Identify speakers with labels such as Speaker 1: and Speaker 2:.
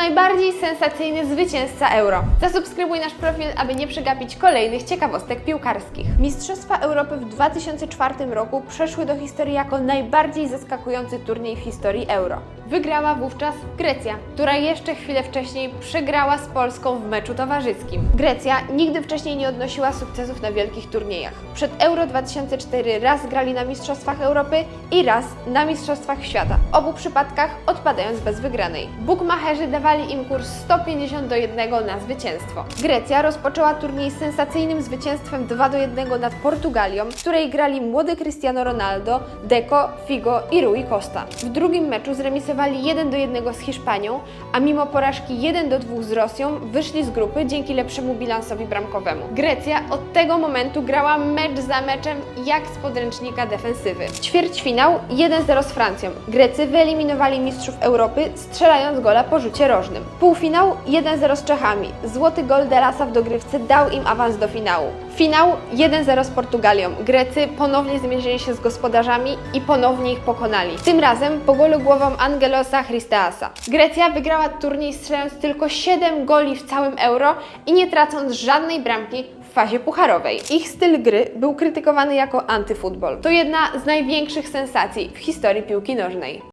Speaker 1: najbardziej sensacyjny zwycięzca Euro. Zasubskrybuj nasz profil, aby nie przegapić kolejnych ciekawostek piłkarskich. Mistrzostwa Europy w 2004 roku przeszły do historii jako najbardziej zaskakujący turniej w historii Euro. Wygrała wówczas Grecja, która jeszcze chwilę wcześniej przegrała z Polską w meczu towarzyskim. Grecja nigdy wcześniej nie odnosiła sukcesów na wielkich turniejach. Przed Euro 2004 raz grali na Mistrzostwach Europy i raz na Mistrzostwach Świata. W obu przypadkach odpadając bez wygranej. Bukmacherzy dawali im kurs 150 do 1 na zwycięstwo. Grecja rozpoczęła turniej sensacyjnym zwycięstwem 2 do 1 nad Portugalią, w której grali młody Cristiano Ronaldo, Deco, Figo i Rui Costa. W drugim meczu zremisowali 1 do 1 z Hiszpanią, a mimo porażki 1 do 2 z Rosją wyszli z grupy dzięki lepszemu bilansowi bramkowemu. Grecja od tego momentu grała mecz za meczem jak z podręcznika defensywy. Ćwierćfinał 1-0 z Francją. Grecy wyeliminowali mistrzów Europy strzelając gola po rzucie Półfinał 1-0 z Czechami. Złoty gol Delasa w dogrywce dał im awans do finału. Finał 1-0 z Portugalią. Grecy ponownie zmierzyli się z gospodarzami i ponownie ich pokonali. Tym razem po golu głową Angelosa Christeasa. Grecja wygrała turniej strzelając tylko 7 goli w całym Euro i nie tracąc żadnej bramki w fazie pucharowej. Ich styl gry był krytykowany jako antyfutbol. To jedna z największych sensacji w historii piłki nożnej.